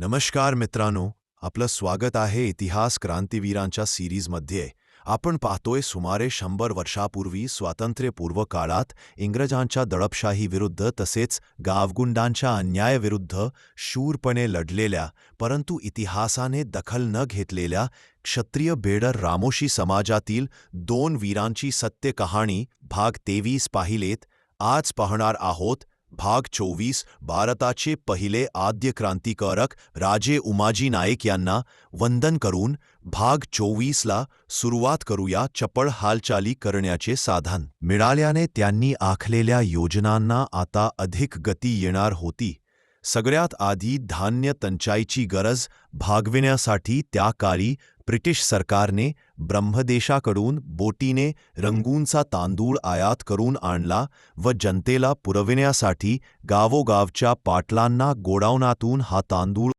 नमस्कार मित्रांनो आपलं स्वागत आहे इतिहास क्रांतीवीरांच्या सिरीजमध्ये. आपण पाहतोय सुमारे शंभर वर्षापूर्वी स्वातंत्र्यपूर्व काळात इंग्रजांच्या दडपशाहीविरुद्ध तसेच गावगुंडांच्या अन्यायाविरुद्ध शूरपणे लढलेल्या परंतु इतिहासाने दखल न घेतलेल्या क्षत्रिय बेडर रामोशी समाजातील दोन वीरांची सत्य कहाणी भाग तेवीस पाहिलेत. आज पाहणार आहोत भाग चोवीस भारताचे पहिले आद्य क्रांतिकारक राजे उमाजी नाईक यांना वंदन करून भाग चोवीसला सुरुवात करूया चपळ हालचाली करण्याचे साधन. मिळाल्याने त्यांनी आखलेल्या योजनांना आता अधिक गती येणार होती. सगळ्यात आधी धान्य टंचाईची गरज भागविण्यासाठी त्या काळी ब्रिटिश सरकारने ब्रह्मदेशाकडून बोटीने रंगूनचा तांदूळ आयात करून आणला व जनतेला पुरविण्यासाठी गावोगावच्या पाटलांना गोडावणातून हा तांदूळ